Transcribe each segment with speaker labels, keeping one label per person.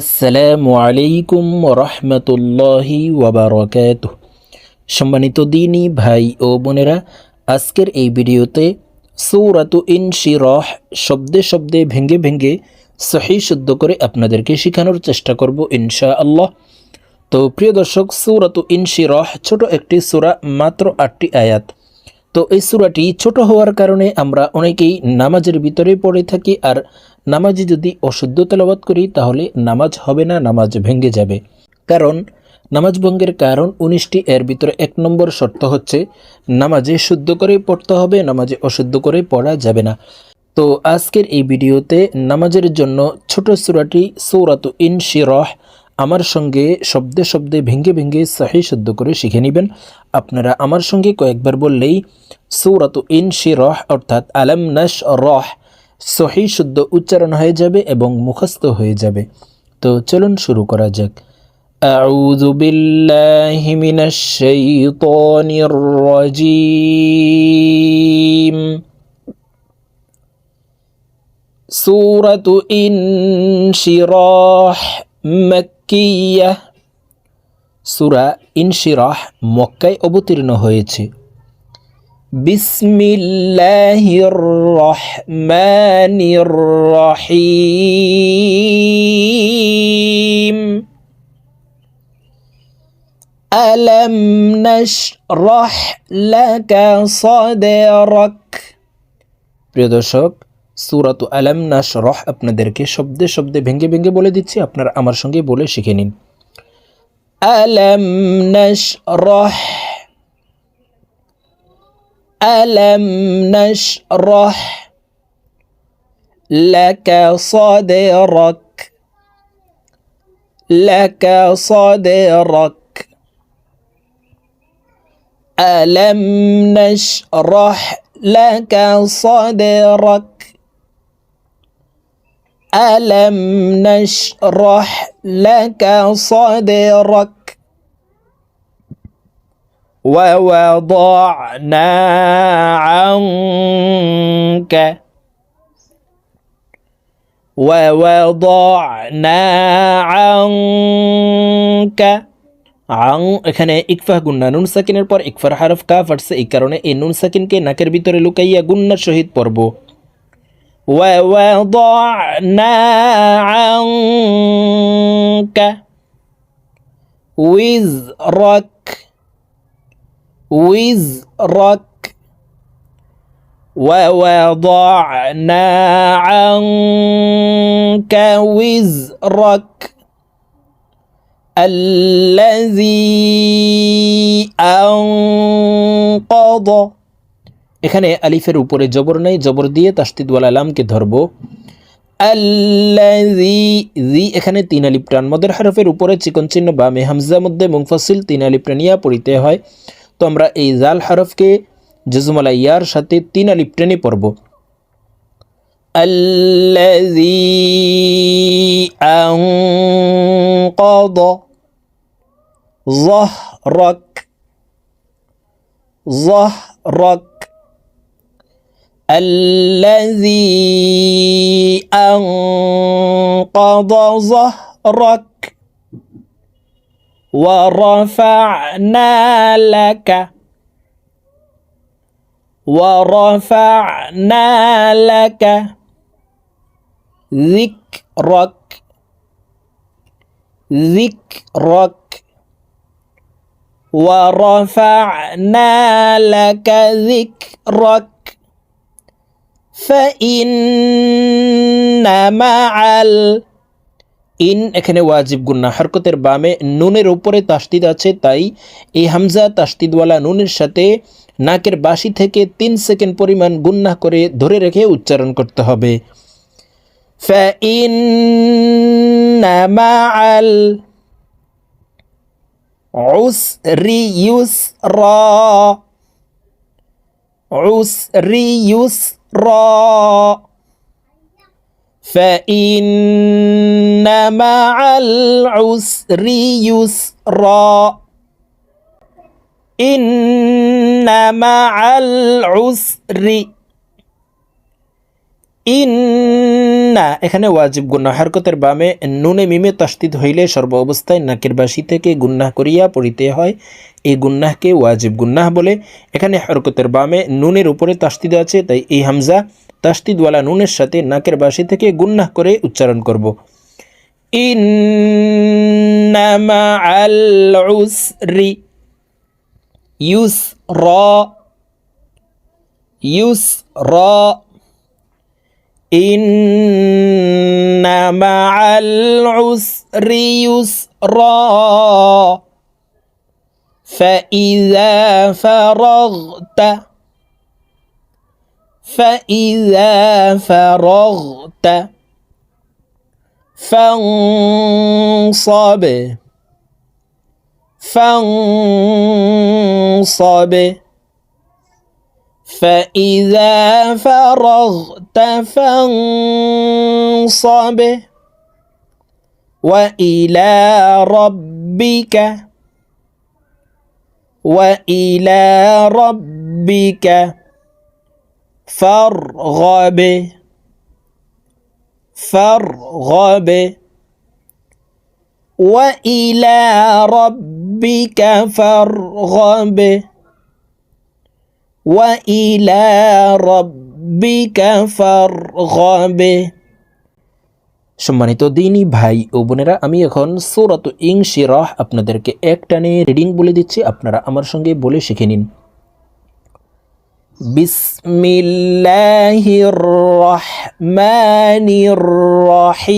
Speaker 1: আসসালামু আলাইকুম রহমতুল্লাহি ওয়াবারকাত সম্মানিত দিনী ভাই ও বোনেরা, আজকের এই ভিডিওতে সৌরাতু ইন শিরহ শব্দে শব্দে ভেঙ্গে ভেঙ্গে সহি শুদ্ধ করে আপনাদেরকে শেখানোর চেষ্টা করব ইনশা আল্লাহ তো প্রিয় দর্শক, সৌরাতু ইন শিরহ ছোট একটি সূরা, মাত্র আটটি আয়াত। তো এই সূরাটি ছোট হওয়ার কারণে আমরা অনেকেই নামাজের ভিতরে পড়ে থাকি আর নামাজে যদি অশুদ্ধ তেলাবাত করি, তাহলে নামাজ হবে না, নামাজ ভেঙে যাবে। কারণ, নামাজ ভঙ্গের কারণ উনিশটি, এর ভিতরে এক নম্বর শর্ত হচ্ছে, নামাজে শুদ্ধ করে পড়তে হবে, নামাজে অশুদ্ধ করে পড়া যাবে না। তো আজকের এই ভিডিওতে নামাজের জন্য ছোট সুরাটি সৌরাত ইন শিরহ আমার সঙ্গে শব্দে শব্দে ভেঙ্গে ভেঙ্গে সাহি শুদ্ধ করে শিখে নেবেন। আপনারা আমার সঙ্গে কয়েকবার বললেই, সৌরাত ইন শিরহ অর্থাৎ আলাম নাশ রহ সহি শুদ্ধ উচ্চারণ হয়ে যাবে এবং মুখস্থ হয়ে যাবে তো চলুন শুরু করা যাক أعوذ بالله من الشيطان الرجيم سورة انشراح مكية সূরা ইনশিরাহ মক্কায় অবতীর্ণ হয়েছে বিসমিল্লাহির রহমানির রহিম ألم نشرح لك صدرك প্রিয় দর্শক সুরাত আলাম নাশরহ আপনাদেরকে শব্দে শব্দে ভেঙ্গে ভেঙ্গে বলে দিচ্ছি আপনারা আমার সঙ্গে বলে শিখে নিন আলাম নাশরহ ألم نشرح لك صدرك؟ لك صدرك. ألم نشرح لك صدرك؟ ألم نشرح لك صدرك؟ ووضعنا عنك ووضعنا عنك আং এখানে ইকফা গুন্না নুন সাকিনের পর ইকফার হারফ কাফ আসছে এই কারণে এই নুন সাকিনকে নাকের ভিতরে লুকাইয়া গুন্নার সহিত পড়ব ووضعنا عنك وزرك وزرك ووضعنا عنك وزرك الذي أنقض এখানে আলিফের উপরে জবর নাই জবর দিয়ে তাস্তিদওয়ালা লামকে ধরব আল্লাজি জি এখানে তিন আলিফ টান মদের হারফের উপরে চিকন চিহ্ন বামে হামজা মধ্যে মুংফাসিল তিন আলিফ টানিয়া পড়িতে হয় তো আমরা এই জাল হারফকে জজুমালা ইয়ার সাথে তিন আলিফ টেনে পড়ব الذي أنقض ظهرك ظهرك الذي أنقض ظهرك ورفعنا لك. ورفعنا لك ذكرك. ذكرك. ورفعنا لك ذكرك. فإن مع ال ইন এখানে ওয়াজিব গুন্না হরকতের বামে নুনের উপরে তাস্তিদ আছে তাই এই হামজা তাস্তিদওয়ালা নুনের সাথে নাকের বাসি থেকে তিন সেকেন্ড পরিমাণ গুন্না করে ধরে রেখে উচ্চারণ করতে হবে فإن مع العسر يسرا عسر يسرا فإن مع العسر يسرا إن مع العسر ইন্না এখানে ওয়াজিব গুন্না হরকতের বামে নুনে মিমে তাস্তিদ হইলে সর্ব অবস্থায় নাকের বাসি থেকে গুন্নাহ করিয়া পড়িতে হয় এই গুন্নাহকে ওয়াজিব গুন্নাহ বলে এখানে হরকতের বামে নুনের উপরে তাস্তিদ আছে তাই এই হামজা তাস্তিদওয়ালা নুনের সাথে নাকের বাসি থেকে গুন্নাহ করে উচ্চারণ করব ইন্নামা আল উসরি ইউসরা ইউসরা إن مع العسر يسرا فإذا فرغت فإذا فرغت فانصب فانصب. فإذا فرغت فانصب وإلى ربك وإلى ربك فارغب فارغب وإلى ربك فارغب وإلى ربك فارغب সম্মানিত দিনী ভাই ও বোনেরা আমি এখন সৌরত ইং শিরাহ আপনাদেরকে এক টানে রিডিং বলে দিচ্ছি আপনারা আমার সঙ্গে বলে শিখে নিন بسم الله الرحمن الرحيم.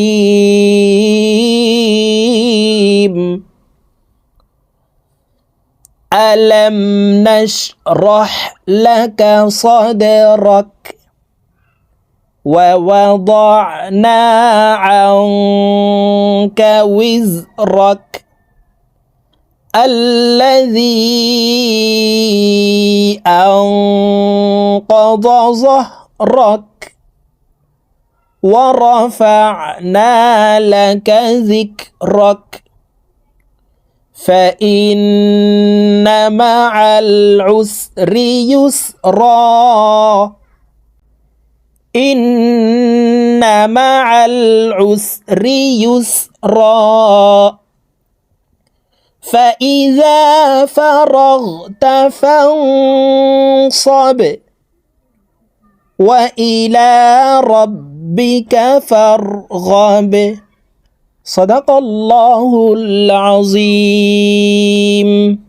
Speaker 1: ألم نشرح لك صدرك ووضعنا عنك وزرك الذي أن أنقض ظهرك ورفعنا لك ذكرك فإن مع العسر يسرا إن مع العسر يسرا فإذا فرغت فانصب وإلى ربك فارغب. صدق الله العظيم.